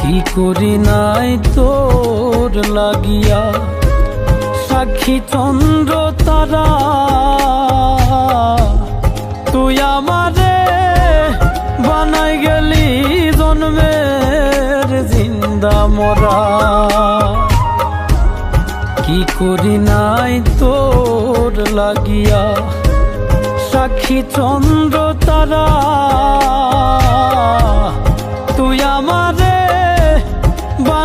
কি করি নাই তোর লাগিয়া? সাক্ষী চন্দ্র তারা, তুই আমারে বানাই গেলি জন্মের জিন্দা মরা। কি করি নাই তোর লাগিয়া? সাক্ষী চন্দ্র তারা, তুই আমারে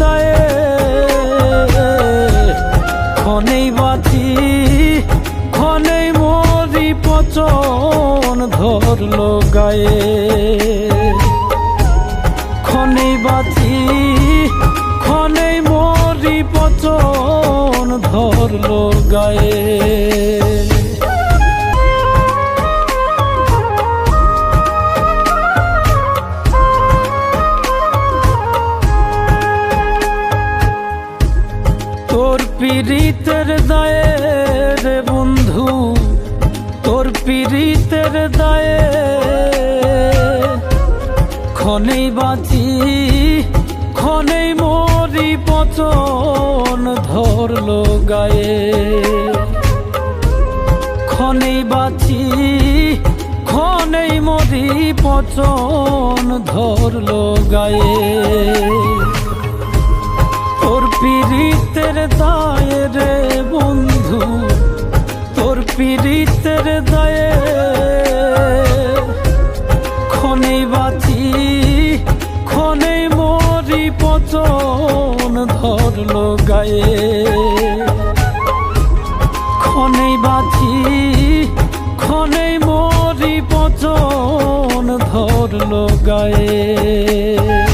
দায়ে ক্ষণেই বাঁচি ক্ষণেই মরি, পচন ধরলো গায়ে। ক্ষণেই বাঁচি ক্ষণেই মরি, পচন ধরলো গায়ে। তোর পীড়িতের দায়ে রে বন্ধু, তোর পীড়িতের দায়ে ক্ষণেই বাঁচি, ক্ষণেই মরি, পচন ধরলো গায়ে। ক্ষণেই বাঁচি, ক্ষণেই মরি, পচন ধরলো গায়ে। তোর পীড়িতের দায়ে রে বন্ধু, তোর পীড়িতের দায়ে ক্ষণেই বাঁচি ক্ষণেই মরি পচন ধরলো গায়ে। ক্ষণেই বাঁচি ক্ষণেই মরি পচন ধরলো গায়ে।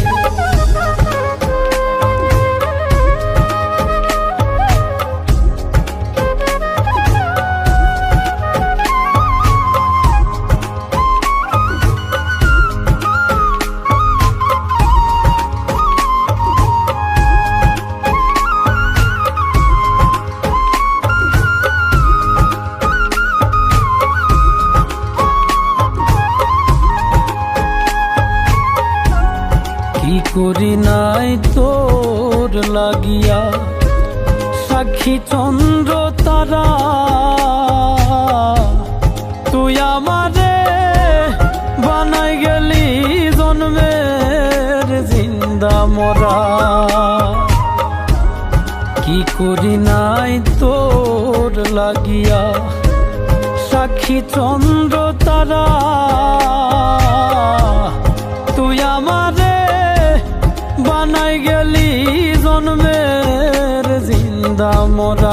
কি করি নাই তোর লাগিয়া। সাক্ষী চন্দ্র তারা, তুই আমারে বানাই গেলি জন্মের জিন্দা মরা। কি করি নাই তোর লাগিয়া, সাক্ষী চন্দ্র তারা।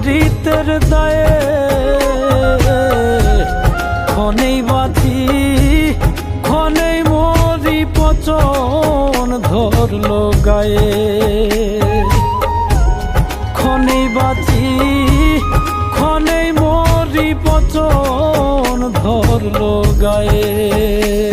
তোর পীড়িতের দায়ে ক্ষণেই বাঁচি ক্ষণেই মরি পচন ধরলো গায়ে। ক্ষণেই বাঁচি ক্ষণেই মরি পচন ধরলো গায়ে।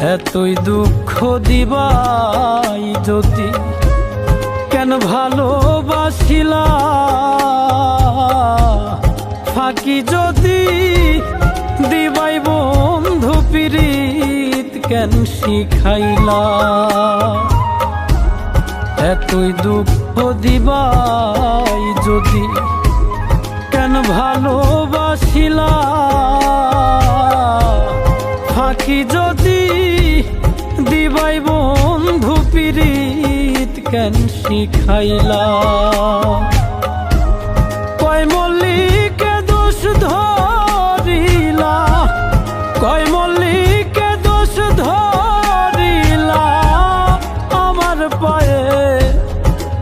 এতই দুঃখ দিবাই যদি কেন ভালোবাসিলা? ফাঁকি যদি দিবাই বন্ধু পিরিত কেন শিখাইলা? এতই দুঃখ দিবাই যদি কেন ভালোবাসিলা? ফাঁকি যদি কেন শিখাইলা। কয় মল্লিকে দোষ ধরিলা, কয় মল্লিকে দোষ ধরিলা, আমার পায়ে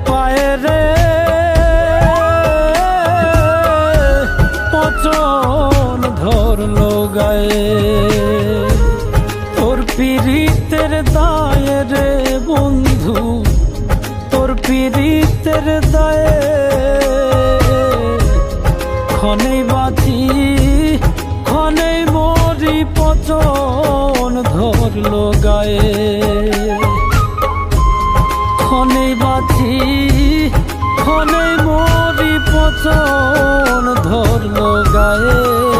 পায়ে রে। পচন ধরলো গায়ে তোর পিরিতের দায়ে রে বন্ধু। তোর পিরিতের দায়ে ক্ষণেই বাঁচি ক্ষণেই মরি, পচন ধরলো গায়ে। ক্ষণেই বাঁচি ক্ষণেই মরি, পচন ধরলো গায়ে।